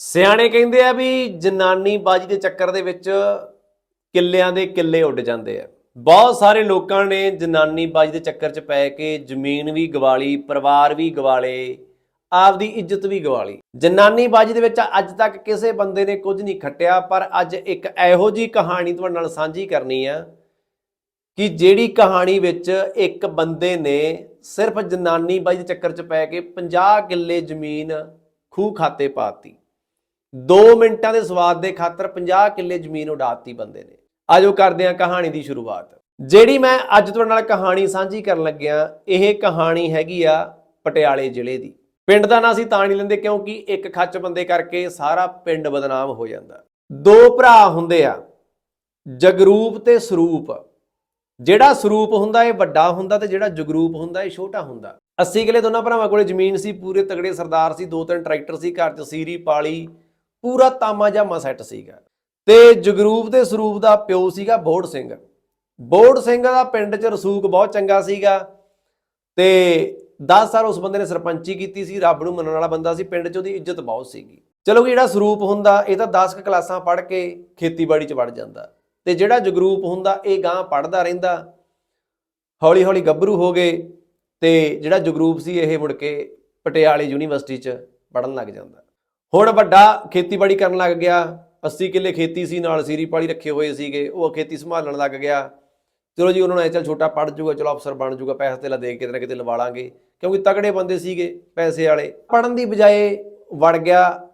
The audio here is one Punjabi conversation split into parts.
ਸਿਆਣੇ ਕਹਿੰਦੇ ਆ ਵੀ ਜਨਾਨੀ ਬਾਜੀ ਦੇ ਚੱਕਰ ਦੇ ਵਿੱਚ ਕਿੱਲਿਆਂ ਦੇ ਕਿੱਲੇ ਉੱਡ ਜਾਂਦੇ ਆ। ਬਹੁਤ ਸਾਰੇ ਲੋਕਾਂ ਨੇ ਜਨਾਨੀ ਬਾਜੀ ਦੇ ਚੱਕਰ 'ਚ ਪੈ ਕੇ ਜ਼ਮੀਨ ਵੀ ਗਵਾ ਲਈ ਪਰਿਵਾਰ ਵੀ ਗਵਾਲੇ, ਆਪਦੀ ਇੱਜ਼ਤ ਵੀ ਗਵਾ ਲਈ ਜਨਾਨੀ ਬਾਜੀ ਦੇ ਵਿੱਚ ਅੱਜ ਤੱਕ ਕਿਸੇ ਬੰਦੇ ਨੇ ਕੁਝ ਨਹੀਂ ਖੱਟਿਆ, ਪਰ ਅੱਜ ਇੱਕ ਇਹੋ ਜੀ ਕਹਾਣੀ ਤੁਹਾਡੇ ਨਾਲ ਸਾਂਝੀ ਕਰਨੀ ਆ ਕਿ ਜਿਹੜੀ ਕਹਾਣੀ ਵਿੱਚ ਇੱਕ ਬੰਦੇ ਨੇ ਸਿਰਫ ਜਨਾਨੀ ਬਾਜੀ ਦੇ ਚੱਕਰ 'ਚ ਪੈ ਕੇ 50 ਕਿੱਲੇ ਜ਼ਮੀਨ ਖੂਹ ਖਾਤੇ ਪਾਤੀ 2 ਮਿੰਟਾਂ ਦੇ ਸਵਾਦ ਦੇ ਖਾਤਰ 50 ਕਿੱਲੇ ਜ਼ਮੀਨ ਉਡਾਤੀ ਬੰਦੇ ਨੇ। ਆਜੋ ਕਰਦੇ ਹਾਂ ਕਹਾਣੀ ਦੀ ਸ਼ੁਰੂਆਤ। ਜਿਹੜੀ ਮੈਂ ਅੱਜ ਤੁਹਾਡੇ ਨਾਲ ਕਹਾਣੀ ਸਾਂਝੀ ਕਰਨ ਲੱਗਿਆ, ਇਹ ਕਹਾਣੀ ਹੈਗੀ ਆ ਪਟਿਆਲੇ ਜ਼ਿਲ੍ਹੇ ਦੀ। ਪਿੰਡ ਦਾ ਨਾਂ ਅਸੀਂ ਤਾਂ ਨਹੀਂ ਲੈਂਦੇ ਕਿਉਂਕਿ ਇੱਕ ਖੱਚ ਬੰਦੇ ਕਰਕੇ ਸਾਰਾ ਪਿੰਡ ਬਦਨਾਮ ਹੋ ਜਾਂਦਾ। ਦੋ ਭਰਾ ਹੁੰਦੇ ਆ, ਜਗਰੂਪ ਤੇ ਸਰੂਪ। ਜਿਹੜਾ ਸਰੂਪ ਹੁੰਦਾ, ਇਹ ਵੱਡਾ ਹੁੰਦਾ ਤੇ ਜਿਹੜਾ ਜਗਰੂਪ ਹੁੰਦਾ, ਇਹ ਛੋਟਾ ਹੁੰਦਾ। 80 ਕਿਲੇ ਦੋਨਾਂ ਭਰਾਵਾਂ ਕੋਲੇ ਜ਼ਮੀਨ ਸੀ, ਪੂਰੇ ਤਗੜੇ ਸਰਦਾਰ ਸੀ, ਦੋ ਤਿੰਨ ਟਰੈਕਟਰ ਸੀ, ਘਰ 'ਚ ਸੀਰੀ ਪਾਲੀ ਪੂਰਾ ਤਾਮਾ ਜਾਮਾ ਸੈੱਟ ਸੀਗਾ। ਤੇ ਜਗਰੂਪ ਤੇ ਸਰੂਪ ਦਾ ਪਿਓ ਸੀਗਾ ਬੋੜ ਸਿੰਘ। ਬੋੜ ਸਿੰਘ ਦਾ ਪਿੰਡ 'ਚ ਰਸੂਕ ਬਹੁਤ ਚੰਗਾ ਸੀਗਾ ਤੇ 10 ਸਾਲ ਉਸ ਬੰਦੇ ਨੇ ਸਰਪੰਚੀ ਕੀਤੀ ਸੀ, ਰੱਬ ਨੂੰ ਮੰਨਣ ਵਾਲਾ ਬੰਦਾ ਸੀ, ਪਿੰਡ 'ਚ ਉਹਦੀ ਇੱਜ਼ਤ ਬਹੁਤ ਸੀਗੀ। ਚਲੋ ਜਿਹੜਾ ਸਰੂਪ ਹੁੰਦਾ, ਇਹ ਤਾਂ 10 ਕੁ ਕਲਾਸਾਂ ਪੜ੍ਹ ਕੇ ਖੇਤੀਬਾੜੀ 'ਚ ਵੜ ਜਾਂਦਾ। ਤੇ ਜਿਹੜਾ ਜਗਰੂਪ ਹੁੰਦਾ, ਇਹ ਗਾਂ ਪੜਦਾ ਰਹਿੰਦਾ। ਹੌਲੀ ਹੌਲੀ ਗੱਭਰੂ ਹੋ ਗਏ ਤੇ ਜਿਹੜਾ ਜਗਰੂਪ ਸੀ, ਇਹ ਮੁੜ ਕੇ ਪਟਿਆਲੇ ਯੂਨੀਵਰਸਿਟੀ 'ਚ ਪੜਨ ਲੱਗ ਜਾਂਦਾ। ਹੁਣ ਵੱਡਾ ਖੇਤੀਬਾੜੀ ਕਰਨ ਲੱਗ ਗਿਆ। 80 ਕਿੱਲੇ ਖੇਤੀ ਸੀ, ਨਾਲ ਸੀਰੀ ਪਾਲੀ ਰੱਖੇ ਹੋਏ ਸੀਗੇ। ਉਹ ਖੇਤੀ ਸੰਭਾਲਣ ਲੱਗ ਗਿਆ। ਚਲੋ ਜੀ, ਉਹਨਾਂ ਨੂੰ ਐ ਚੱਲ ਛੋਟਾ ਪੜ ਜੂਗਾ, ਚਲੋ ਅਫਸਰ ਬਣ ਜੂਗਾ, ਪੈਸਾ ਤੇਲਾ ਦੇ ਕੇ, ਕਿਤੇ ਨਾ ਕਿਤੇ ਲਵਾ ਲਾਂਗੇ। ਕਿਉਂਕਿ ਤਗੜੇ ਬੰਦੇ ਸੀਗੇ ਪੈਸੇ ਵਾਲੇ। ਪੜਨ ਦੀ ਬਜਾਏ ਵੜ ਗਿਆ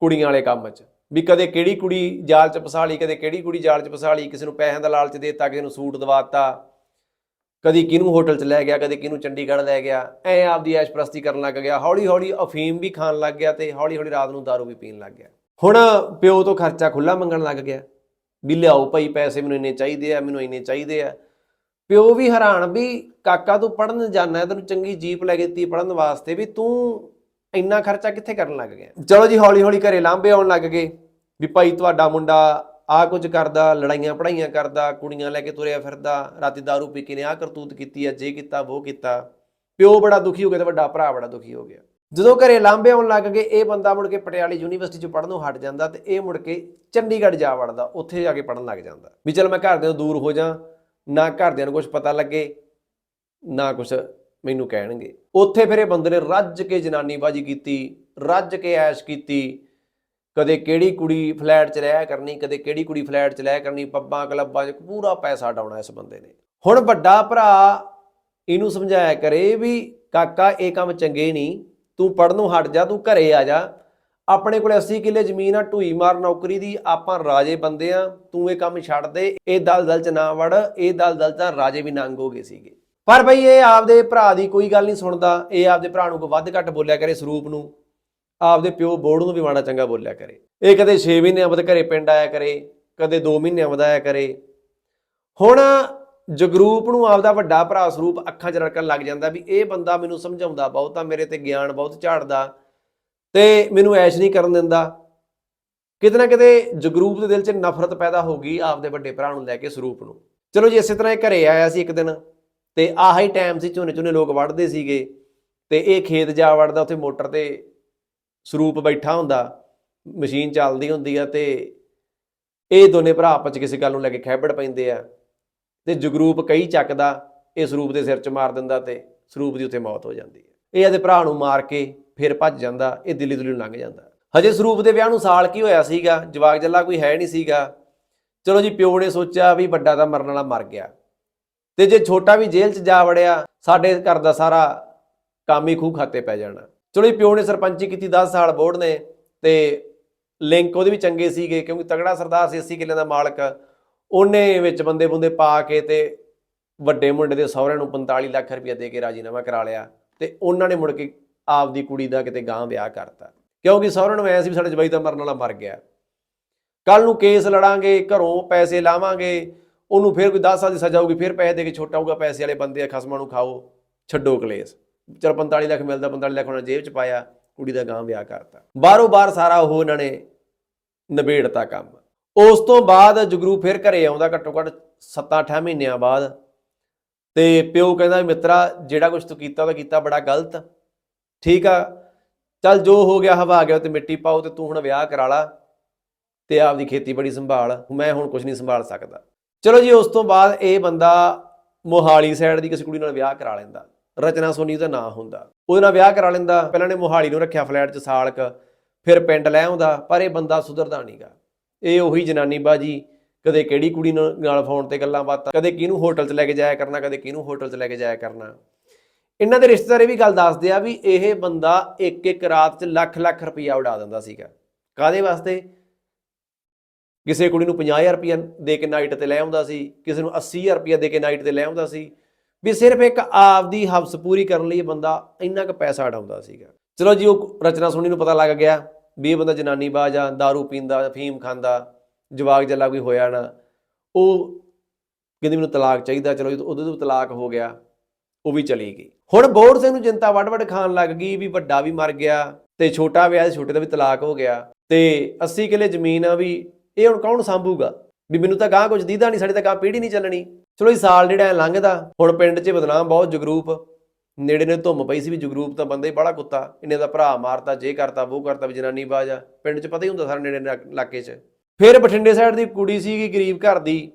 ਕੁੜੀਆਂ ਵਾਲੇ ਕੰਮ 'ਚ। ਵੀ ਕਦੇ ਕਿਹੜੀ ਕੁੜੀ ਜਾਲ 'ਚ ਫਸਾ ਲਈ, ਕਦੇ ਕਿਹੜੀ ਕੁੜੀ ਜਾਲ 'ਚ ਫਸਾ ਲਈ, ਕਿਸੇ ਨੂੰ ਪੈਸਿਆਂ ਦਾ ਲਾਲਚ ਦੇ ਦਿੱਤਾ, ਕਿਸੇ ਨੂੰ ਸੂਟ ਦਵਾਤਾ ਕਦੀ ਕਿਹਨੂੰ ਹੋਟਲ 'ਚ ਲੈ ਗਿਆ, ਕਦੇ ਕਿਹਨੂੰ ਚੰਡੀਗੜ੍ਹ ਲੈ ਗਿਆ, ਐ ਆਪਦੀ ਐਸ਼ ਪ੍ਰਸਤੀ ਕਰਨ ਲੱਗ ਗਿਆ ਹੌਲੀ ਹੌਲੀ ਅਫੀਮ ਵੀ ਖਾਣ ਲੱਗ ਗਿਆ ਤੇ ਹੌਲੀ ਹੌਲੀ ਰਾਤ ਨੂੰ ਦਾਰੂ ਵੀ ਪੀਣ ਲੱਗ ਗਿਆ। ਹੁਣ ਪਿਓ ਤੋਂ ਖਰਚਾ ਖੁੱਲਾ ਮੰਗਣ ਲੱਗ ਗਿਆ, ਵੀ ਲਿਆਓ ਭਾਈ ਪੈਸੇ ਮੈਨੂੰ ਇੰਨੇ ਚਾਹੀਦੇ ਆ, ਮੈਨੂੰ ਇੰਨੇ ਚਾਹੀਦੇ ਆ। ਪਿਓ ਵੀ ਹੈਰਾਨ ਵੀ ਕਾਕਾ ਤੂੰ ਪੜਨ ਜਾਣਾ ਤੈਨੂੰ ਚੰਗੀ ਜੀਪ ਲੈ ਕੇ ਦਿੱਤੀ ਪੜਨ ਵਾਸਤੇ ਵੀ ਤੂੰ ਇੰਨਾ ਖਰਚਾ ਕਿੱਥੇ ਕਰਨ ਲੱਗ ਗਿਆ? ਚਲੋ ਜੀ ਹੌਲੀ ਹੌਲੀ ਘਰੇ ਲਾਂਭੇ ਆਉਣ ਲੱਗ ਗਏ, ਵੀ ਭਾਈ ਤੁਹਾਡਾ ਮੁੰਡਾ ਆ ਕੁਝ ਕਰਦਾ, ਲੜਾਈਆਂ ਪੜਾਈਆਂ ਕਰਦਾ, ਕੁੜੀਆਂ ਲੈ ਕੇ ਤੁਰਿਆ ਫਿਰਦਾ, ਰਾਤੀ ਦਾਰੂ ਪੀ ਕੇ ਨੇ ਆ ਕਰਤੂਤ ਕੀਤੀ ਆ, ਜੇ ਕੀਤਾ ਉਹ ਕੀਤਾ। ਪਿਓ ਬੜਾ ਦੁਖੀ ਹੋ ਗਿਆ ਤੇ ਵੱਡਾ ਭਰਾ ਬੜਾ ਦੁਖੀ ਹੋ ਗਿਆ। ਜਦੋਂ ਘਰੇ ਲਾਂਭੇ ਆਉਣ ਲੱਗ ਗਏ, ਇਹ ਬੰਦਾ ਮੁੜ ਕੇ ਪਟਿਆਲੇ ਯੂਨੀਵਰਸਿਟੀ ਚ ਪੜਨੋਂ ਹਟ ਜਾਂਦਾ ਤੇ ਇਹ ਮੁੜ ਕੇ ਚੰਡੀਗੜ੍ਹ ਜਾ ਵੜਦਾ, ਉੱਥੇ ਜਾ ਕੇ ਪੜਨ ਲੱਗ ਜਾਂਦਾ। ਵੀ ਚਲ ਮੈਂ ਘਰਦਿਆਂ ਤੋਂ ਦੂਰ ਹੋ ਜਾ ਨਾ ਘਰਦਿਆਂ ਨੂੰ ਕੁਝ ਪਤਾ ਲੱਗੇ, ਨਾ ਕੁਝ ਮੈਨੂੰ ਕਹਿਣਗੇ। ਉੱਥੇ ਫਿਰ ਇਹ ਬੰਦੇ ਨੇ ਰੱਜ ਕੇ ਜਨਾਨੀਬਾਜੀ ਕੀਤੀ, ਰੱਜ ਕੇ ਐਸ਼ ਕੀਤੀ ਕਦੇ ਕਿਹੜੀ ਕੁੜੀ ਫਲੈਟ 'ਚ ਰਹਿਆ ਕਰਨੀ, ਕਦੇ ਕਿਹੜੀ ਕੁੜੀ ਫਲੈਟ 'ਚ ਰਹਿਆ ਕਰਨੀ, ਪੱਬਾਂ, ਕਲੱਬਾਂ 'ਚ ਪੂਰਾ ਪੈਸਾ ਡਾਉਣਾ ਇਸ ਬੰਦੇ ਨੇ। ਹੁਣ ਵੱਡਾ ਭਰਾ ਇਹਨੂੰ ਸਮਝਾਇਆ ਕਰੇ ਵੀ, ਕਾਕਾ, ਇਹ ਕੰਮ ਚੰਗੇ ਨਹੀਂ, ਤੂੰ ਪੜਨੋਂ ਹਟ ਜਾ, ਤੂੰ ਘਰੇ ਆ ਜਾ। ਆਪਣੇ ਕੋਲ 80 ਕਿੱਲੇ ਜ਼ਮੀਨ ਆ, ਢੂਈ ਮਾਰ ਨੌਕਰੀ ਦੀ, ਆਪਾਂ ਰਾਜੇ ਬੰਦੇ ਆ, ਤੂੰ ਇਹ ਕੰਮ ਛੱਡ ਦੇ, ਇਹ ਦਲਦਲ 'ਚ ਨਾ ਵੜ, ਇਹ ਦਲਦਲ 'ਚ ਤਾਂ ਰਾਜੇ ਵੀ ਨੰਗ ਹੋ ਗਏ ਸੀਗੇ। ਪਰ ਬਈ ਇਹ ਆਪਦੇ ਭਰਾ ਦੀ ਕੋਈ ਗੱਲ ਨਹੀਂ ਸੁਣਦਾ, ਇਹ ਆਪਦੇ ਭਰਾ ਨੂੰ ਕੋਈ ਵੱਧ ਘੱਟ ਬੋਲਿਆ ਕਰੇ ਸਰੂਪ ਨੂੰ। ਆਪਦੇ ਪਿਓ ਬੋੜ ਨੂੰ ਵੀ ਮਾੜਾ ਚੰਗਾ ਬੋਲਿਆ ਕਰੇ। ਇਹ ਕਦੇ 6 ਮਹੀਨਿਆਂ ਬਾਅਦ ਘਰੇ ਪਿੰਡ ਆਇਆ ਕਰੇ, ਕਦੇ 2 ਮਹੀਨਿਆਂ ਬਾਅਦ ਆਇਆ ਕਰੇ। ਹੁਣ ਜਗਰੂਪ ਨੂੰ ਆਪਦਾ ਵੱਡਾ ਭਰਾ ਸਰੂਪ ਅੱਖਾਂ 'ਚ ਰੜਕਣ ਲੱਗ ਜਾਂਦਾ ਵੀ ਇਹ ਬੰਦਾ ਮੈਨੂੰ ਸਮਝਾਉਂਦਾ ਬਹੁਤਾ ਮੇਰੇ ਤੇ ਗਿਆਨ ਬਹੁਤ ਝਾੜਦਾ ਤੇ ਮੈਨੂੰ ਐਸ਼ ਨਹੀਂ ਕਰਨ ਦਿੰਦਾ। ਕਿਤੇ ਨਾ ਕਿਤੇ ਜਗਰੂਪ ਦੇ ਦਿਲ 'ਚ ਨਫ਼ਰਤ ਪੈਦਾ ਹੋ ਗਈ ਆਪਦੇ ਵੱਡੇ ਭਰਾ ਨੂੰ ਲੈ ਕੇ ਸਰੂਪ ਨੂੰ। ਚਲੋ ਜੀ, ਇਸੇ ਤਰ੍ਹਾਂ ਇਹ ਘਰੇ ਆਇਆ ਸੀ ਇੱਕ ਦਿਨ ਤੇ ਆਹੀ ਟਾਈਮ ਸੀ ਝੋਨੇ ਝੋਨੇ ਲੋਕ ਵੜਦੇ ਸੀਗੇ ਤੇ ਇਹ ਖੇਤ ਜਾ ਵੜਦਾ, ਉੱਥੇ ਮੋਟਰ ਤੇ ਸਰੂਪ ਬੈਠਾ ਹੁੰਦਾ, ਮਸ਼ੀਨ ਚੱਲਦੀ ਹੁੰਦੀ ਆ ਤੇ ਇਹ ਦੋਨੇ ਭਰਾ ਆਪਸ 'ਚ ਕਿਸੇ ਗੱਲ ਨੂੰ ਲੈ ਕੇ ਖੈਬੜ ਪੈਂਦੇ ਆ ਤੇ ਜਗਰੂਪ ਕਈ ਚੱਕਦਾ, ਇਹ ਸਰੂਪ ਦੇ ਸਿਰ 'ਚ ਮਾਰ ਦਿੰਦਾ ਤੇ ਸਰੂਪ ਦੀ ਉੱਥੇ ਮੌਤ ਹੋ ਜਾਂਦੀ ਹੈ ਇਹ ਇਹਦੇ ਭਰਾ ਨੂੰ ਮਾਰ ਕੇ ਫਿਰ ਭੱਜ ਜਾਂਦਾ, ਇਹ ਦਿੱਲੀ ਦੁਲੀ ਨੂੰ ਲੰਘ ਜਾਂਦਾ। ਹਜੇ ਸਰੂਪ ਦੇ ਵਿਆਹ ਨੂੰ ਸਾਲ ਕੀ ਹੋਇਆ ਸੀਗਾ ਜਵਾਗ ਜੱਲਾ ਕੋਈ ਹੈ ਨਹੀਂ ਸੀਗਾ। ਚਲੋ ਜੀ ਪਿਓ ਨੇ ਸੋਚਿਆ ਵੀ ਵੱਡਾ ਤਾਂ ਮਰਨ ਵਾਲਾ ਮਰ ਗਿਆ। ਤੇ ਜੇ ਛੋਟਾ ਵੀ ਜੇਲ੍ਹ 'ਚ ਜਾ ਵੜਿਆ, ਸਾਡੇ ਘਰ ਦਾ ਸਾਰਾ ਕੰਮ ਹੀ ਖੂਹ ਖਾਤੇ ਪੈ ਜਾਣਾ। ਚਲੋ ਜੀ, ਪਿਓ ਨੇ ਸਰਪੰਚੀ ਕੀਤੀ 10 ਸਾਲ ਬੋਰਡ ਨੇ ਤੇ ਲਿੰਕ ਉਹਦੇ ਵੀ ਚੰਗੇ ਸੀਗੇ, ਕਿਉਂਕਿ ਤਗੜਾ ਸਰਦਾਰ ਸੀ 80 ਕਿੱਲਿਆਂ ਦਾ ਮਾਲਕ। ਉਹਨੇ ਵਿੱਚ ਬੰਦੇ ਬੁੰਦੇ ਪਾ ਕੇ ਤੇ ਵੱਡੇ ਮੁੰਡੇ ਦੇ ਸਹੁਰਿਆਂ ਨੂੰ 45 ਲੱਖ ਰੁਪਇਆ ਦੇ ਕੇ ਰਾਜੀਨਾਮਾ ਕਰਾ ਲਿਆ ਤੇ ਉਹਨਾਂ ਨੇ ਮੁੜ ਕੇ ਆਪ ਦੀ ਕੁੜੀ ਦਾ ਕਿਤੇ ਗਾਂ ਵਿਆਹ ਕਰਤਾ। ਕਿਉਂਕਿ ਸਹੁਰਿਆਂ ਨੂੰ ਐ ਸੀ ਵੀ ਸਾਡੇ ਜਵਾਈ ਤਾਂ ਮਰਨ ਵਾਲਾ ਮਰ ਗਿਆ। ਕੱਲ ਨੂੰ ਕੇਸ ਲੜਾਂਗੇ, ਘਰੋਂ ਪੈਸੇ ਲਾਵਾਂਗੇ, ਉਹਨੂੰ ਫਿਰ ਕੋਈ 10 ਸਾਲ ਦੀ ਸਜ਼ਾ ਹੋਊਗੀ, ਫਿਰ ਪੈਸੇ ਦੇ ਕੇ ਛੋਟਾ ਹੋਊਗਾ, ਪੈਸੇ ਵਾਲੇ ਬੰਦੇ ਆ, ਖਸਮਾਂ ਨੂੰ ਖਾਓ, ਛੱਡੋ ਕਲੇਸ਼। ਚਲ 45 ਲੱਖ ਮਿਲਦਾ 45 ਲੱਖ ਉਹਨਾਂ ਜੇਬ 'ਚ ਪਾਇਆ, ਕੁੜੀ ਦਾ ਗਾਂ ਵਿਆਹ ਕਰਤਾ। ਬਾਹਰੋਂ ਬਾਹਰ ਸਾਰਾ ਉਹ ਉਹਨਾਂ ਨੇ ਨਿਬੇੜਤਾ ਕੰਮ। ਉਸ ਤੋਂ ਬਾਅਦ ਜਗਰੂ ਫਿਰ ਘਰੇ ਆਉਂਦਾ, ਘੱਟੋ ਘੱਟ 7-8 ਮਹੀਨਿਆਂ ਬਾਅਦ। ਤੇ ਪਿਓ ਕਹਿੰਦਾ ਵੀ ਮਿੱਤਰਾ, ਜਿਹੜਾ ਕੁਝ ਤੂੰ ਕੀਤਾ, ਉਹ ਕੀਤਾ ਬੜਾ ਗਲਤ। ਠੀਕ ਆ, ਚੱਲ ਜੋ ਹੋ ਗਿਆ, ਹਵਾ ਗਿਆ ਤੇ ਮਿੱਟੀ ਪਾਓ ਤੇ ਤੂੰ ਹੁਣ ਵਿਆਹ ਕਰਾ ਲਾ ਤੇ ਆਪਦੀ ਖੇਤੀਬਾੜੀ ਸੰਭਾਲ। ਮੈਂ ਹੁਣ ਕੁਝ ਨਹੀਂ ਸੰਭਾਲ ਸਕਦਾ। ਚਲੋ ਜੀ, ਉਸ ਤੋਂ ਬਾਅਦ ਇਹ ਬੰਦਾ ਮੋਹਾਲੀ ਸਾਈਡ ਦੀ ਕਿਸੇ ਕੁੜੀ ਨਾਲ ਵਿਆਹ ਕਰਾ ਲੈਂਦਾ। ਰਚਨਾ ਸੋਨੀ ਉਹਦਾ ਨਾਂ ਹੁੰਦਾ। ਉਹਦੇ ਨਾਲ ਵਿਆਹ ਕਰਾ ਲੈਂਦਾ, ਪਹਿਲਾਂ ਨੇ ਮੋਹਾਲੀ ਨੂੰ ਰੱਖਿਆ ਫਲੈਟ 'ਚ ਸਾਲਕ, ਫਿਰ ਪਿੰਡ ਲੈ ਆਉਂਦਾ, ਪਰ ਇਹ ਬੰਦਾ ਸੁਧਰਦਾ ਨਹੀਂਗਾ। ਇਹ ਉਹੀ ਜਨਾਨੀ ਬਾਜੀ, ਕਦੇ ਕਿਹੜੀ ਕੁੜੀ ਨਾਲ ਨਾਲ ਫੋਨ ਤੇ ਗੱਲਾਂ ਬਾਤਾਂ, ਕਦੇ ਕਿਹਨੂੰ ਹੋਟਲ 'ਚ ਲੈ ਕੇ ਜਾਇਆ ਕਰਨਾ, ਕਦੇ ਕਿਹਨੂੰ ਹੋਟਲ 'ਚ ਲੈ ਕੇ ਜਾਇਆ ਕਰਨਾ। ਇਹਨਾਂ ਦੇ ਰਿਸ਼ਤੇਦਾਰ ਇਹ ਵੀ ਗੱਲ ਦੱਸਦੇ ਆ ਵੀ ਇਹ ਬੰਦਾ ਇੱਕ ਇੱਕ ਰਾਤ 'ਚ ਲੱਖ ਲੱਖ ਰੁਪਈਆ ਉਡਾ ਦਿੰਦਾ ਸੀਗਾ। ਕਾਦੇ ਵਾਸਤੇ? ਕਿਸੇ ਕੁੜੀ ਨੂੰ 50000 ਰੁਪਈਆ ਦੇ ਕੇ ਨਾਈਟ ਤੇ ਲੈ ਆਉਂਦਾ ਸੀ, ਕਿਸੇ ਨੂੰ 80000 ਰੁਪਈਆ ਦੇ ਕੇ ਨਾਈਟ ਤੇ ਲੈ ਆਉਂਦਾ ਸੀ ਵੀ ਸਿਰਫ ਇੱਕ ਆਪਦੀ ਹਵਸ ਪੂਰੀ ਕਰਨ ਲਈ ਬੰਦਾ ਇੰਨਾ ਕੁ ਪੈਸਾ ਉਡਾਉਂਦਾ ਸੀਗਾ। ਚਲੋ ਜੀ ਉਹ ਰਚਨਾ ਸੁਣੀ ਨੂੰ ਪਤਾ ਲੱਗ ਗਿਆ ਵੀ ਇਹ ਬੰਦਾ ਜਨਾਨੀ ਬਾਜ ਆ दारू ਪੀਂਦਾ ਫੀਮ ਖਾਂਦਾ ਜਵਾਗ ਜੱਲਾ ਕੋਈ ਹੋਇਆ ਨਾ। ਉਹ ਕਹਿੰਦੀ ਮੈਨੂੰ ਤਲਾਕ ਚਾਹੀਦਾ ਚਲੋ ਜਦੋਂ ਉਹਦੇ ਤੋਂ ਤਲਾਕ ਹੋ ਗਿਆ ਉਹ ਵੀ ਚਲੀ ਗਈ। ਹੁਣ ਬੋੜ ਸਿੰਘ ਨੂੰ ਜਨਤਾ ਵੱਡ-ਵੱਡ ਖਾਣ ਲੱਗ ਗਈ ਵੀ ਵੱਡਾ ਵੀ ਮਰ ਗਿਆ ਤੇ ਛੋਟਾ ਵਿਆਹ ਸੀ, ਛੋਟੇ ਦਾ ਵੀ ਤਲਾਕ ਹੋ ਗਿਆ ਤੇ 80 ਕਿੱਲੇ ਜ਼ਮੀਨ ਆ ਵੀ ਇਹ ਹੁਣ ਕੌਣ ਸੰਭੂਗਾ? ਵੀ ਮੈਨੂੰ ਤਾਂ ਗਾਂ ਕੁਝ ਦੀਦਾ ਨਹੀਂ ਸਾਡੀ ਤਾਂ ਗਾਂ ਪੀੜੀ ਨਹੀਂ ਚੱਲਣੀ। ਚਲੋ ਇਹ ਸਾਲ ਜਿਹੜਾ ਲੰਘਦਾ, ਹੁਣ ਪਿੰਡ 'ਚ ਬਦਨਾਮ ਬਹੁਤ ਜਗਰੂਪ। ਨੇੜੇ ਨੇ ਧੁੰਮ ਪਈ ਸੀ ਵੀ ਜਗਰੂਪ ਤਾਂ ਬੰਦੇ ਬੜਾ ਕੁੱਤਾ, ਇਹਨੇ ਦਾ ਭਰਾ ਮਾਰਤਾ, ਜੇ ਕਰਤਾ ਉਹ ਕਰਤਾ, ਵੀ ਜਨਾਨੀ ਬਾਜ ਆ। ਪਿੰਡ 'ਚ ਪਤਾ ਹੀ ਹੁੰਦਾ ਸਾਰਾ ਨੇੜੇ ਇਲਾਕੇ 'ਚ। ਫਿਰ ਬਠਿੰਡੇ ਸਾਈਡ ਦੀ ਕੁੜੀ ਸੀਗੀ ਗਰੀਬ ਘਰ ਦੀ,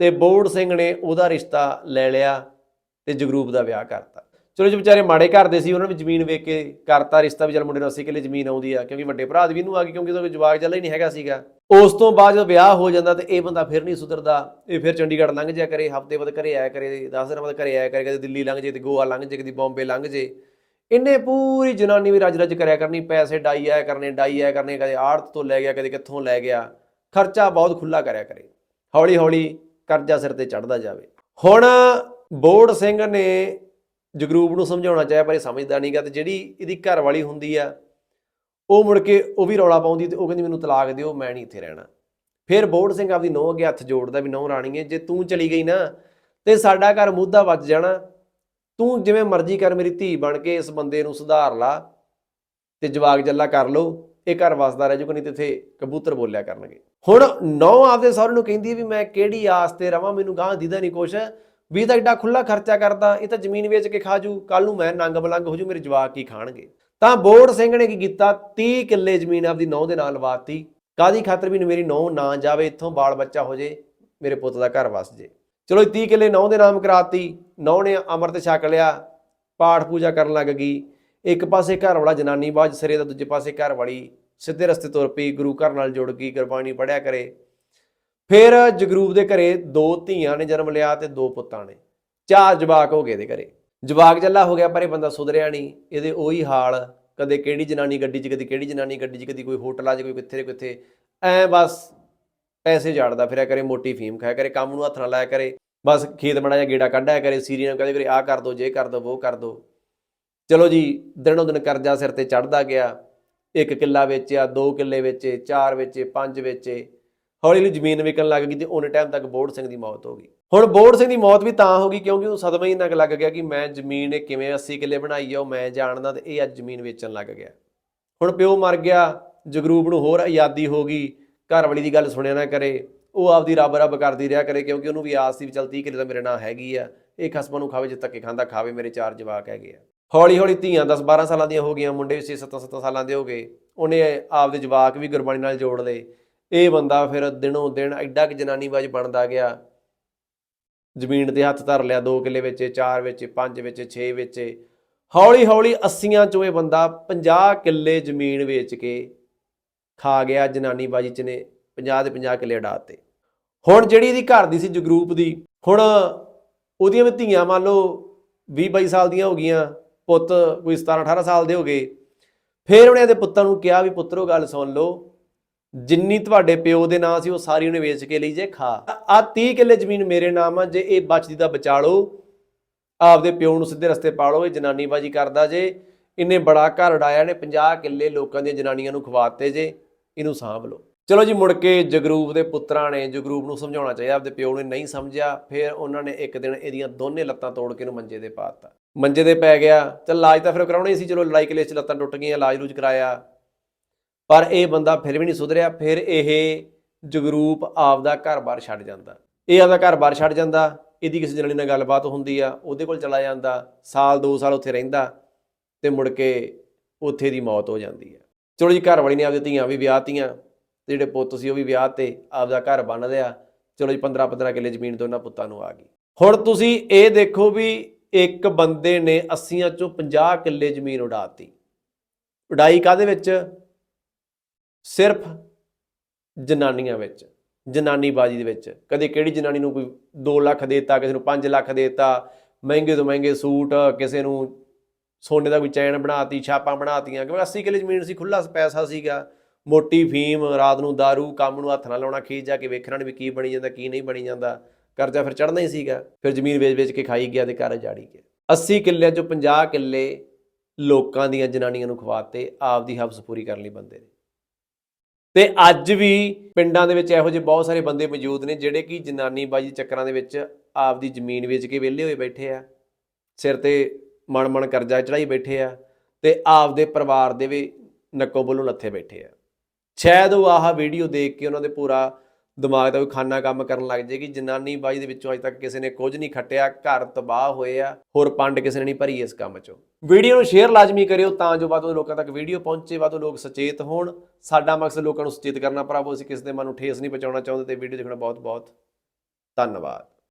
ਤੇ ਬੋੜ ਸਿੰਘ ਨੇ ਉਹਦਾ ਰਿਸ਼ਤਾ ਲੈ ਲਿਆ ਤੇ ਜਗਰੂਪ ਦਾ ਵਿਆਹ ਕਰਤਾ। ਚਲੋ ਜੇ ਵਿਚਾਰੇ ਮਾੜੇ ਘਰ ਦੇ ਸੀ, ਉਹਨਾਂ ਨੇ ਵੀ ਜ਼ਮੀਨ ਵੇਚ ਕੇ ਕਰਤਾ ਰਿਸ਼ਤਾ ਵੀ ਚਲ ਮੁੰਡੇ ਨੂੰ 80 ਕਿੱਲੇ ਜ਼ਮੀਨ ਆਉਂਦੀ ਆ, ਕਿਉਂਕਿ ਵੱਡੇ ਭਰਾ ਦੀ ਵੀ ਨੂੰ ਆ ਗਈ, ਕਿਉਂਕਿ ਉਹਦਾ ਕੋਈ ਜਵਾਕ ਜੱਲਾ ਹੀ ਨਹੀਂ ਹੈਗਾ ਸੀਗਾ। ਉਸ ਤੋਂ ਬਾਅਦ ਜਦੋਂ ਵਿਆਹ ਹੋ ਜਾਂਦਾ ਤੇ ਇਹ ਬੰਦਾ ਫਿਰ ਨਹੀਂ ਸੁਧਰਦਾ, ਇਹ ਫਿਰ ਚੰਡੀਗੜ੍ਹ ਲੰਘ ਜਾ ਕਰੇ, ਹਫ਼ਤੇ ਬਾਅਦ ਘਰੇ ਆਇਆ ਕਰੇ 10 ਦਿਨਾਂ ਬਾਅਦ ਘਰੇ ਆਇਆ ਕਰੇ, ਕਦੇ ਦਿੱਲੀ ਲੰਘ ਜੇ ਤੇ ਗੋਆ ਲੰਘ ਜੇ, ਕਦੀ ਬੰਬੇ ਲੰਘ ਜੇ। ਇਹਨੇ ਪੂਰੀ ਜਨਾਨੀ ਵੀ ਰੱਜ ਰੱਜ ਕਰਿਆ ਕਰਨੀ, ਪੈਸੇ ਡਾਈ ਆਇਆ ਕਰਨੇ, ਡਾਈ ਆਇਆ ਕਰਨੇ, ਕਦੇ ਆੜਤ ਤੋਂ ਲੈ ਗਿਆ, ਕਦੇ ਕਿੱਥੋਂ ਲੈ ਗਿਆ। ਖਰਚਾ ਬਹੁਤ ਖੁੱਲਾ ਕਰਿਆ ਕਰੇ। ਹੌਲੀ ਹੌਲੀ ਕਰਜ਼ਾ ਸਿਰ ਤੇ ਚੜਦਾ ਜਾਵੇ। ਹੁਣ ਬੋੜ ਸਿੰਘ ਨੇ ਜਗਰੂਪ ਨੂੰ ਸਮਝਾਉਣਾ ਚਾਹਿਆ, ਪਰ ਇਹ ਸਮਝਦਾ ਨਹੀਂਗਾ ਤੇ ਜਿਹੜੀ ਇਹਦੀ ਘਰ ਵਾਲੀ ਹੁੰਦੀ ਆ, ਉਹ ਮੁੜ ਕੇ ਉਹ ਵੀ ਰੌਲਾ ਪਾਉਂਦੀ ਤੇ ਉਹ ਕਹਿੰਦੀ ਮੈਨੂੰ ਤਲਾਕ ਦਿਓ, ਮੈਂ ਨਹੀਂ ਇੱਥੇ ਰਹਿਣਾ। ਫਿਰ ਬੋੜ ਸਿੰਘ ਆਪਦੀ ਨੋਹ ਅੱਗੇ ਹੱਥ ਜੋੜਦਾ ਵੀ ਨੋਹ ਰਾਣੀਏ ਜੇ ਤੂੰ ਚਲੀ ਗਈ ਨਾ ਤੇ ਸਾਡਾ ਘਰ ਮੁੱਦਾ ਵੱਜ ਜਾਣਾ, ਤੂੰ ਜਿਵੇਂ ਮਰਜ਼ੀ ਕਰ ਮੇਰੀ ਧੀ ਬਣ ਕੇ ਇਸ ਬੰਦੇ ਨੂੰ ਸੁਧਾਰ ਲਾ ਤੇ ਜਵਾਗ ਜੱਲਾ ਕਰ ਲੋ ਇਹ ਘਰ ਵਸਦਾ ਰਹਿ ਜੂਗਾ, ਨਹੀਂ ਤੇ ਇੱਥੇ ਕਬੂਤਰ ਬੋਲਿਆ ਕਰਨਗੇ। ਹੁਣ ਨੌ ਆਪਦੇ ਸਹੁਰੇ ਨੂੰ ਕਹਿੰਦੀ ਵੀ ਮੈਂ ਕਿਹੜੀ ਆਸ ਤੇ ਰਵਾਂ, ਮੈਨੂੰ ਗਾਂ ਦੀਦਾ ਨਹੀਂ ਕੁਛ। ਵੀ ਤਾਂ ਐਡਾ ਖੁੱਲਾ ਖਰਚਾ ਕਰਦਾ, ਇਹ ਤਾਂ ਜ਼ਮੀਨ ਵੇਚ ਕੇ ਖਾ ਜੂ ਕੱਲ ਨੂੰ ਮੈਂ ਨੰਗ ਬਲੰਗ ਹੋ ਜੂ, ਮੇਰੇ ਜਵਾਕ ਕੀ ਖਾਣਗੇ। ਤਾਂ ਬੋੜ ਸਿੰਘ ਨੇ ਕੀ ਕੀਤਾ? 30 ਕਿੱਲੇ ਜ਼ਮੀਨ ਆਪਦੀ ਨੌ ਦੇ ਨਾਲ ਲਵਾਤੀ। ਕਾਦੀ ਖਾਤਰ ਵੀ ਮੇਰੀ ਨੌ ਨਾ ਜਾਵੇ, ਇੱਥੋਂ ਬਾਲ ਬੱਚਾ ਹੋ ਜੇ, ਮੇਰੇ ਪੁੱਤ ਦਾ ਘਰ ਵਸ ਜੇ। ਚਲੋ ਇਹ 30 ਕਿੱਲੇ ਨੌ ਦੇ ਨਾਮ ਕਰਾਤੀ ਨੌ ਨੇ ਅੰਮ੍ਰਿਤ ਛਕ ਲਿਆ, ਪਾਠ ਪੂਜਾ ਕਰਨ ਲੱਗ ਗਈ। ਇੱਕ ਪਾਸੇ ਘਰ ਵਾਲਾ ਜਨਾਨੀ ਬਾਜ ਸਿਰੇ ਦਾ ਦੂਜੇ ਪਾਸੇ ਘਰ ਵਾਲੀ ਸਿੱਧੇ ਰਸਤੇ ਤੁਰ ਪਈ, ਗੁਰੂ ਘਰ ਨਾਲ ਜੁੜ ਗਈ, ਗੁਰਬਾਣੀ ਪੜਿਆ ਕਰੇ। ਫਿਰ ਜਗਰੂਪ ਦੇ ਘਰੇ ਦੋ ਧੀਆਂ ਨੇ ਜਨਮ ਲਿਆ ਤੇ ਦੋ ਪੁੱਤਾਂ ਨੇ। ਚਾਰ ਜਵਾਕ ਹੋ ਗਏ ਇਹਦੇ ਘਰੇ। ਜਵਾਕ ਜੱਲਾ ਹੋ ਗਿਆ ਪਰ ਇਹ ਬੰਦਾ ਸੁਧਰਿਆ ਨਹੀਂ। ਇਹਦੇ ਉਹੀ ਹਾਲ, ਕਦੇ ਕਿਹੜੀ ਜਨਾਨੀ ਗੱਡੀ 'ਚ, ਕਦੇ ਕਿਹੜੀ ਜਨਾਨੀ ਗੱਡੀ 'ਚ, ਕਦੀ ਕੋਈ ਹੋਟਲਾਂ 'ਚ ਕੋਈ ਕਿੱਥੇ ਕਿੱਥੇ। ਐ ਬਸ ਪੈਸੇ ਜਾੜਦਾ ਫਿਰਿਆ ਕਰੇ, ਮੋਟੀ ਫੀਮ ਖਾਇਆ ਕਰੇ, ਕੰਮ ਨੂੰ ਹੱਥ ਨਾਲ ਲਾਇਆ ਕਰੇ। ਬਸ ਖੇਤ ਬਣਾ ਜਾ ਗੇੜਾ ਕੱਢਿਆ ਕਰੇ ਸੀਰੀਆਂ ਕਦੇ ਕਰੇ, ਆਹ ਕਰ ਦੋ, ਜੇ ਕਰ ਦੋ ਉਹ ਕਰ ਦੋ। ਚਲੋ ਜੀ, ਦਿਨੋਂ ਦਿਨ ਕਰਜ਼ਾ ਸਿਰ ਤੇ ਚੜਦਾ ਗਿਆ। ਇੱਕ ਕਿੱਲਾ ਵੇਚਿਆ, ਦੋ ਕਿੱਲੇ ਵੇਚੇ, ਚਾਰ ਵੇਚੇ, ਪੰਜ ਵੇਚੇ। ਹੌਲੀ ਹੌਲੀ ਜ਼ਮੀਨ ਵਿਕਣ ਲੱਗ ਗਈ ਤੇ ਉਹਨੇ ਟਾਈਮ ਤੱਕ ਬੋੜ ਸਿੰਘ ਦੀ ਮੌਤ ਹੋ ਗਈ। ਹੁਣ ਬੋੜ ਸਿੰਘ ਦੀ ਮੌਤ ਵੀ ਤਾਂ ਹੋ ਗਈ ਕਿਉਂਕਿ ਉਹ ਸਦਮਾ ਹੀ ਇੰਨਾ ਲੱਗ ਗਿਆ ਕਿ ਮੈਂ ਜ਼ਮੀਨ ਇਹ ਕਿਵੇਂ 80 ਕਿੱਲੇ ਬਣਾਈ ਆ, ਉਹ ਮੈਂ ਜਾਣਦਾ ਤੇ ਇਹ ਅੱਜ ਜ਼ਮੀਨ ਵੇਚਣ ਲੱਗ ਗਿਆ। ਹੁਣ ਪਿਓ ਮਰ ਗਿਆ, ਜਗਰੂਪ ਨੂੰ ਹੋਰ ਆਜ਼ਾਦੀ ਹੋ ਗਈ, ਘਰ ਵਾਲੀ ਦੀ ਗੱਲ ਸੁਣਿਆ ਨਾ ਕਰੇ, ਉਹ ਆਪਦੀ ਰੱਬ ਰੱਬ ਕਰਦੀ ਰਿਹਾ ਕਰੇ ਕਿਉਂਕਿ ਉਹਨੂੰ ਵੀ ਆਸ ਸੀ ਵੀ ਚਲ 30 ਕਿੱਲੇ ਤਾਂ ਮੇਰੇ ਨਾਂ ਹੈਗੀ ਆ, ਇਹ ਖਸਮਾਂ ਨੂੰ ਖਾਵੇ ਜਿੱਤ ਤੱਕ ਖਾਂਦਾ ਖਾਵੇ, ਮੇਰੇ ਚਾਰ ਜਵਾਕ ਹੈਗੇ ਆ। ਹੌਲੀ ਹੌਲੀ ਧੀਆਂ 10 12 ਸਾਲਾਂ ਦੀਆਂ ਹੋ ਗਈਆਂ, ਮੁੰਡੇ ਵੀ 6 7 7 ਸਾਲਾਂ ਦੇ ਹੋ ਗਏ, ਉਹਨੇ ਆਪਦੇ ਜਵਾਕ ਵੀ ਗੁਰਬਾਣੀ ਨਾਲ ਜੋੜ ਲਏ ਇਹ ਬੰਦਾ ਫਿਰ ਦਿਨੋਂ ਦਿਨ ਐਡਾ ਕਿ ਜਨਾਨੀਬਾਜ਼ੀ ਬਣਦਾ ਗਿਆ। ਜ਼ਮੀਨ ਤੇ ਹੱਥ ਧਰ ਲਿਆ 2 ਕਿੱਲੇ ਵਿੱਚ 4 ਵਿੱਚ 5 ਵਿੱਚ 6 ਵਿੱਚ। ਹੌਲੀ ਹੌਲੀ 80ਆਂ ਚੋਂ ਇਹ ਬੰਦਾ 50 ਕਿੱਲੇ ਜ਼ਮੀਨ ਵੇਚ ਕੇ ਖਾ ਗਿਆ ਜਨਾਨੀਬਾਜ਼ੀ ਚ ਨੇ 50 ਦੇ 50 ਕਿੱਲੇ ਉਡਾਤੇ ਹੁਣ ਜਿਹੜੀ ਇਹਦੀ ਘਰ ਦੀ ਸੀ ਜਗਰੂਪ ਦੀ, ਹੁਣ ਉਹਦੀਆਂ ਵੀ ਧੀਆਂ ਮੰਨ ਲਓ 20 22 ਸਾਲ ਦੀਆਂ ਹੋ ਗਈਆਂ, ਪੁੱਤ ਕੋਈ 17 18 ਸਾਲ ਦੇ ਹੋ ਗਏ। ਫਿਰ ਉਹਨੇ ਇਹਦੇ ਪੁੱਤਾਂ ਨੂੰ ਕਿਹਾ ਵੀ ਪੁੱਤਰੋ ਗੱਲ ਸੁਣ ਲਓ ਜਿੰਨੀ ਤੁਹਾਡੇ ਪਿਓ ਦੇ ਨਾਂ ਸੀ, ਉਹ ਸਾਰੀ ਉਹਨੇ ਵੇਚ ਕੇ ਲਈ ਜੇ, ਖਾ। ਆ 30 ਕਿੱਲੇ ਜ਼ਮੀਨ ਮੇਰੇ ਨਾਮ ਆ, ਜੇ ਇਹ ਬਚਦੀ ਤਾਂ ਬਚਾ ਲਓ। ਆਪਦੇ ਪਿਓ ਨੂੰ ਸਿੱਧੇ ਰਸਤੇ ਪਾ ਲਓ, ਇਹ ਜਨਾਨੀਬਾਜ਼ੀ ਕਰਦਾ ਜੇ। ਇਹਨੇ ਬੜਾ ਘਰ ਉਡਾਇਆ ਨੇ 50 ਕਿੱਲੇ ਲੋਕਾਂ ਦੀਆਂ ਜਨਾਨੀਆਂ ਨੂੰ ਖਵਾਤੇ ਜੇ, ਇਹਨੂੰ ਸਾਂਭ ਲਓ। ਚਲੋ ਜੀ, ਮੁੜ ਕੇ ਜਗਰੂਪ ਦੇ ਪੁੱਤਰਾਂ ਨੇ ਜਗਰੂਪ ਨੂੰ ਸਮਝਾਉਣਾ ਚਾਹੀਦਾ ਆਪਦੇ ਪਿਓ ਨੇ ਨਹੀਂ ਸਮਝਿਆ। ਫਿਰ ਉਹਨਾਂ ਨੇ ਇੱਕ ਦਿਨ ਇਹਦੀਆਂ ਦੋਨੇ ਲੱਤਾਂ ਤੋੜ ਕੇ ਇਹਨੂੰ ਮੰਜੇ ਤੇ ਪਾਤਾ ਮੰਜੇ ਦੇ ਪੈ ਗਿਆ। ਚੱਲ ਇਲਾਜ ਤਾਂ ਫਿਰ ਕਰਾਉਣਾ ਹੀ ਸੀ, ਚਲੋ ਲੜਾਈ ਕਲੇਸ਼ ਚ ਲੱਤਾਂ ਟੁੱਟ ਗਈਆਂ ਇਲਾਜ ਲੂਜ ਕਰਾਇਆ। ਪਰ ਇਹ ਬੰਦਾ ਫਿਰ ਵੀ ਨਹੀਂ ਸੁਧਰਿਆ, ਫਿਰ ਇਹ ਜਗਰੂਪ ਆਪਦਾ ਘਰ-ਬਾਰ ਛੱਡ ਜਾਂਦਾ। ਇਹ ਆਪਦਾ ਘਰ-ਬਾਰ ਛੱਡ ਜਾਂਦਾ, ਇਹਦੀ ਕਿਸੇ ਜਨਾਨੀ ਨਾਲ ਗੱਲਬਾਤ ਹੁੰਦੀ ਆ, ਉਹਦੇ ਕੋਲ ਚਲਾ ਜਾਂਦਾ, ਸਾਲ 2 ਸਾਲ ਉੱਥੇ ਰਹਿੰਦਾ ਤੇ ਮੁੜ ਕੇ ਉੱਥੇ ਦੀ ਮੌਤ ਹੋ ਜਾਂਦੀ ਹੈ ਚਲੋ ਜੀ ਘਰ ਵਾਲੀ ਨੇ ਆਪਦੀ ਧੀਆਂ ਵੀ ਵਿਆਹਤੀਆਂ ਤੇ ਜਿਹੜੇ ਪੁੱਤ ਸੀ ਉਹ ਵੀ ਵਿਆਹ ਤੇ ਆਪਦਾ ਘਰ ਬਣ ਲਿਆ ਚਲੋ ਜੀ 15 15 ਕਿੱਲੇ ਜ਼ਮੀਨ ਦੋਨਾਂ ਪੁੱਤਾਂ ਨੂੰ ਆ ਗਈ। ਹੁਣ ਤੁਸੀਂ ਇਹ ਦੇਖੋ ਵੀ ਇੱਕ ਬੰਦੇ ਨੇ 80 ਚੋਂ 50 ਕਿੱਲੇ ਜ਼ਮੀਨ ਉਡਾਤੀ ਉਡਾਈ ਕਾਦੇ ਵਿੱਚ? ਸਿਰਫ ਜਨਾਨੀਆਂ ਵਿੱਚ ਜਨਾਨੀ ਬਾਜੀ ਦੇ ਵਿੱਚ। ਕਦੇ ਕਿਹੜੀ ਜਨਾਨੀ ਨੂੰ ਕੋਈ 2 ਲੱਖ ਦੇਤਾ, ਕਿਸੇ ਨੂੰ 5 ਲੱਖ ਦੇਤਾ, ਮਹਿੰਗੇ ਤੋਂ ਮਹਿੰਗੇ ਸੂਟ, ਕਿਸੇ ਨੂੰ ਸੋਨੇ ਦਾ ਕੋਈ ਚੈਨ ਬਣਾਤੀ, ਛਾਪਾਂ ਬਣਾਤੀਆਂ, ਕਿਉਂਕਿ 80 ਕਿੱਲੇ ਜ਼ਮੀਨ ਸੀ ਖੁੱਲਾ ਪੈਸਾ ਸੀਗਾ। ਮੋਟੀ ਫੀਮ, ਰਾਤ ਨੂੰ दारू ਕੰਮ ਨੂੰ ਹੱਥ ਨਾਲ ਲਾਉਣਾ ਖੇਤ ਜਾ ਕੇ ਵੇਖਣਾ ਵੀ ਕੀ ਬਣੀ ਜਾਂਦਾ, ਕੀ ਨਹੀਂ ਬਣੀ ਜਾਂਦਾ। ਕਰਜ਼ਾ ਫਿਰ ਚੜਨਾ ਹੀ ਸੀਗਾ। ਫਿਰ ਜ਼ਮੀਨ ਵੇਚ-ਵੇਚ ਕੇ ਖਾਈ ਗਿਆ ਤੇ ਘਰ ਜਾੜੀ ਗਿਆ। 80 ਕਿੱਲਿਆਂ ਚੋਂ 50 ਕਿੱਲੇ ਲੋਕਾਂ ਦੀਆਂ ਜਨਾਨੀਆਂ ਨੂੰ ਖਵਾਤੇ, ਆਪਦੀ ਹਵਸ ਪੂਰੀ ਕਰਨ ਲਈ ਬੰਦੇ ਨੇ। ਤੇ ਅੱਜ ਵੀ ਪਿੰਡਾਂ ਦੇ ਵਿੱਚ ਇਹੋ ਜਿਹੇ ਬਹੁਤ ਸਾਰੇ ਬੰਦੇ ਮੌਜੂਦ ਨੇ ਜਿਹੜੇ ਕਿ ਜਨਾਨੀ ਬਾਜੀ ਚੱਕਰਾਂ ਦੇ ਵਿੱਚ ਆਪਦੀ ਜ਼ਮੀਨ ਵੇਚ ਕੇ ਵਿਹਲੇ ਹੋਏ ਬੈਠੇ ਆ, ਸਿਰ ਤੇ ਮਣ ਮਣ ਕਰਜ਼ਾ ਚੜਾਈ ਬੈਠੇ ਆ ਤੇ ਆਪਦੇ ਪਰਿਵਾਰ ਦੇ ਵੀ ਨੱਕੋ ਬੋਲੋਂ ਲੱਥੇ ਬੈਠੇ ਆ। ਸ਼ਾਇਦ ਉਹ ਆਹ ਵੀਡੀਓ ਦੇਖ ਕੇ ਉਹਨਾਂ ਦੇ ਪੂਰਾ ਦਿਮਾਗ ਦਾ ਕੋਈ ਖਾਨਾ ਕੰਮ ਕਰਨ ਲੱਗ ਜੇ ਜਨਾਨੀ ਬਾਜੀ ਦੇ ਵਿੱਚੋਂ ਅਜੇ ਤੱਕ ਕਿਸੇ ਨੇ ਕੁਝ ਨਹੀਂ ਖੱਟਿਆ, ਘਰ ਤਬਾਹ ਹੋਏ ਆ, ਹੋਰ ਪੰਡ ਕਿਸੇ ਨੇ ਨਹੀਂ ਭਰੀ ਇਸ ਕੰਮ 'ਚੋਂ। ਵੀਡੀਓ ਨੂੰ ਸ਼ੇਅਰ ਲਾਜ਼ਮੀ ਕਰਿਓ ਤਾਂ ਜੋ ਵੱਧ ਤੋਂ ਲੋਕਾਂ ਤੱਕ ਵੀਡੀਓ ਪਹੁੰਚੇ, ਵੱਧ ਤੋਂ ਲੋਕ ਸੁਚੇਤ ਹੋਣ। ਸਾਡਾ ਮਕਸਦ ਲੋਕਾਂ ਨੂੰ ਸੁਚੇਤ ਕਰਨਾ, ਭਰਾਵੋ, ਅਸੀਂ ਕਿਸੇ ਦੇ ਮਨ ਨੂੰ ਠੇਸ ਨਹੀਂ ਪਹੁੰਚਾਉਣਾ ਚਾਹੁੰਦੇ ਤੇ ਵੀਡੀਓ ਦੇਖਣਾ ਬਹੁਤ ਬਹੁਤ ਧੰਨਵਾਦ।